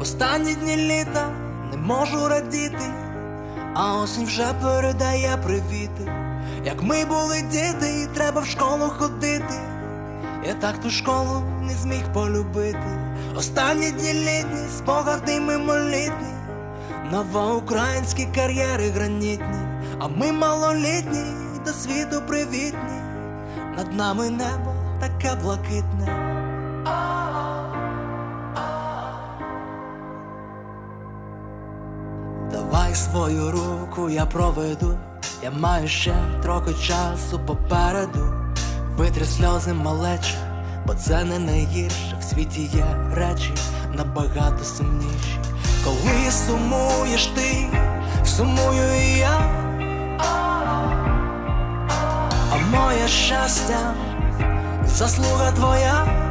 Останні дні літа не можу радіти, а осінь вже передає привіти. Як ми були діти, і треба в школу ходити. Я так ту школу не зміг полюбити. Останні дні літні, спогади мимолітні, новоукраїнські кар'єри гранітні, а ми малолітні, до світу привітні. Над нами небо таке блакитне. Давай свою руку я проведу, я маю ще трохи часу попереду. Витри сльози малече, бо це не найгірше. В світі є речі набагато сумніші. Коли сумуєш ти, сумую і я. А моє щастя, заслуга твоя.